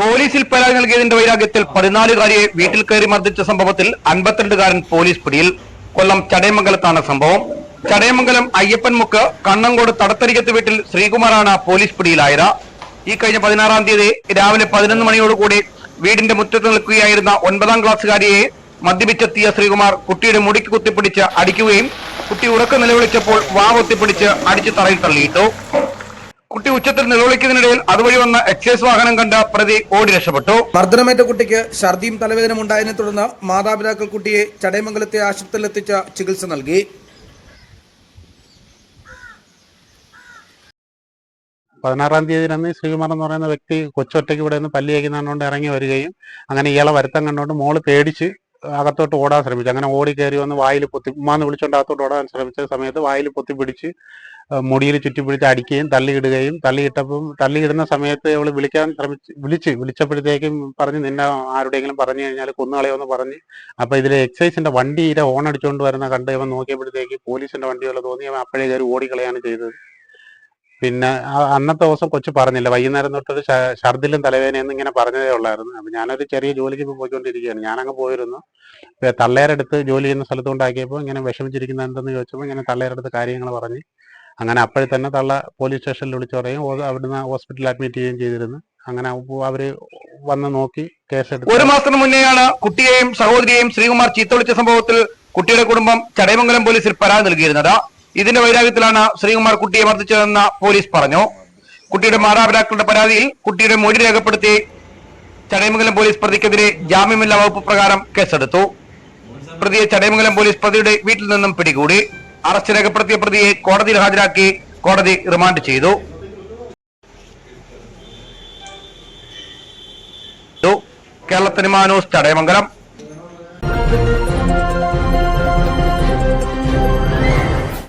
പോലീസിൽ പരാതി നൽകിയതിന്റെ വൈരാഗ്യത്തിൽ പതിനാലുകാരിയെ വീട്ടിൽ കയറി മർദ്ദിച്ച സംഭവത്തിൽ അൻപത്തിരണ്ടുകാരൻ പോലീസ് പിടിയിൽ. കൊല്ലം ചടയമംഗലത്താണ് സംഭവം. ചടയമംഗലം അയ്യപ്പൻമുക്ക് കണ്ണങ്കോട് തടത്തരികത്ത് വീട്ടിൽ ശ്രീകുമാറാണ് പോലീസ് പിടിയിലായത്. ഈ കഴിഞ്ഞ പതിനാറാം തീയതി രാവിലെ പതിനൊന്ന് മണിയോടുകൂടി വീടിന്റെ മുറ്റത്ത് നിൽക്കുകയായിരുന്ന ഒൻപതാം ക്ലാസ്സുകാരിയെ മദ്യപിച്ചെത്തിയ ശ്രീകുമാർ കുട്ടിയുടെ മുടിക്ക് കുത്തിപ്പിടിച്ച് അടിക്കുകയും കുട്ടി ഉറക്കം നിലവിളിച്ചപ്പോൾ വാ കുത്തിപ്പിടിച്ച് അടിച്ചു തറയിൽ തള്ളിയിട്ടു. കുട്ടി ഉച്ചത്തിൽ നിലവിളിക്കുന്നതിനിടയിൽ അതുവഴി വന്ന എക്സൈസ് വാഹനം കണ്ട പ്രതി ഓടി രക്ഷപ്പെട്ടു. മർദ്ദനമേറ്റ കുട്ടിക്ക് ഛർദിയും തലവേദനയും ഉണ്ടായതിനെ തുടർന്ന് മാതാപിതാക്കൾ കുട്ടിയെ ചടയമംഗലത്തെ ആശുപത്രിയിൽ എത്തിച്ച ചികിത്സ നൽകി. പതിനാറാം തീയതി അന്ന് ശ്രീകുമാർ എന്ന് പറയുന്ന വ്യക്തി കൊച്ചൊറ്റയ്ക്ക് ഇവിടെ നിന്ന് പല്ലി കഴിക്കുന്നതുകൊണ്ട് ഇറങ്ങി വരികയും അങ്ങനെ ഇയാളെ വരുത്തം കണ്ടുകൊണ്ട് മോൾ പേടിച്ച് അകത്തോട്ട് ഓടാൻ ശ്രമിച്ചു. അങ്ങനെ ഓടി കയറി വന്ന് വായിൽ പൊത്തി ഉമ്മാന്ന് വിളിച്ചോണ്ട് അകത്തോട്ട് ഓടാൻ ശ്രമിച്ച സമയത്ത് വായിൽ പൊത്തി പിടിച്ച് മുടിയിൽ ചുറ്റി പിടിച്ച് അടിക്കുകയും തള്ളിയിടുകയും തള്ളിയിട്ടപ്പം തള്ളിയിടുന്ന സമയത്ത് അവൾ വിളിക്കാൻ ശ്രമിച്ച് വിളിച്ച് വിളിച്ചപ്പോഴത്തേക്കും പറഞ്ഞ് നിന്നെ ആരുടെയെങ്കിലും പറഞ്ഞു കഴിഞ്ഞാൽ കൊന്നുകളയോന്ന് പറഞ്ഞ് അപ്പൊ ഇതിലെ എക്സൈസിന്റെ വണ്ടിയിലെ ഹോൺ അടിച്ചുകൊണ്ട് വരുന്ന കണ്ട് ഇവൻ നോക്കിയപ്പോഴത്തേക്ക് പോലീസിന്റെ വണ്ടിയുള്ള തോന്നി അവൻ അപ്പോഴേ കയറി ഓടിക്കളയാണ് ചെയ്തത്. പിന്നെ അന്നത്തെ ദിവസം കൊച്ചു പറഞ്ഞില്ല. വൈകുന്നേരം തൊട്ടൊരു ഷർദിലും തലവേദനയെന്ന് ഇങ്ങനെ പറഞ്ഞതേ ഉള്ളായിരുന്നു. അപ്പൊ ഞാനൊരു ചെറിയ ജോലിക്ക് പോയിക്കൊണ്ടിരിക്കുകയാണ്. ഞാനങ്ങ് പോയിരുന്നു. തള്ളേരെടുത്ത് ജോലി ചെയ്യുന്ന സ്ഥലത്ത് കൊണ്ടാക്കിയപ്പോൾ ഇങ്ങനെ വിഷമിച്ചിരിക്കുന്ന എന്തെന്ന് ചോദിച്ചപ്പോൾ ഇങ്ങനെ തള്ളേരെടുത്ത് കാര്യങ്ങൾ പറഞ്ഞ് അങ്ങനെ അപ്പോഴേ തന്നെ തള്ള പോലീസ് സ്റ്റേഷനിൽ വിളിച്ചു പറയും. അവിടുന്ന് ഹോസ്പിറ്റലിൽ അഡ്മിറ്റ് ചെയ്യുകയും ചെയ്തിരുന്നു. അങ്ങനെ അവർ വന്ന് നോക്കി കേസെടുത്തു. ഒരു മാസത്തിന് മുന്നെയാണ് കുട്ടിയെയും സഹോദരിയെയും ശ്രീകുമാർ ചീത്തവിളിച്ച സംഭവത്തിൽ കുട്ടിയുടെ കുടുംബം ചടയമംഗലം പോലീസിൽ പരാതി നൽകിയിരുന്നത്. ഇതിന്റെ വൈരാഗ്യത്തിലാണ് ശ്രീകുമാർ കുട്ടിയെ മർദ്ദിച്ചതെന്ന് പോലീസ് പറഞ്ഞു. കുട്ടിയുടെ മാതാപിതാക്കളുടെ പരാതിയിൽ കുട്ടിയുടെ മൊഴി രേഖപ്പെടുത്തി ചടയമംഗലം പോലീസ് പ്രതിക്കെതിരെ ജാമ്യമില്ലാ വകുപ്പ് പ്രകാരം കേസെടുത്തു. പ്രതിയെ ചടയമംഗലം പോലീസ് പ്രതിയുടെ വീട്ടിൽ നിന്നും പിടികൂടി. അറസ്റ്റ് രേഖപ്പെടുത്തിയ പ്രതിയെ കോടതിയിൽ ഹാജരാക്കി കോടതി റിമാൻഡ് ചെയ്തു. കേരളത്തിന് മാനൂസ് ചടയമംഗലം.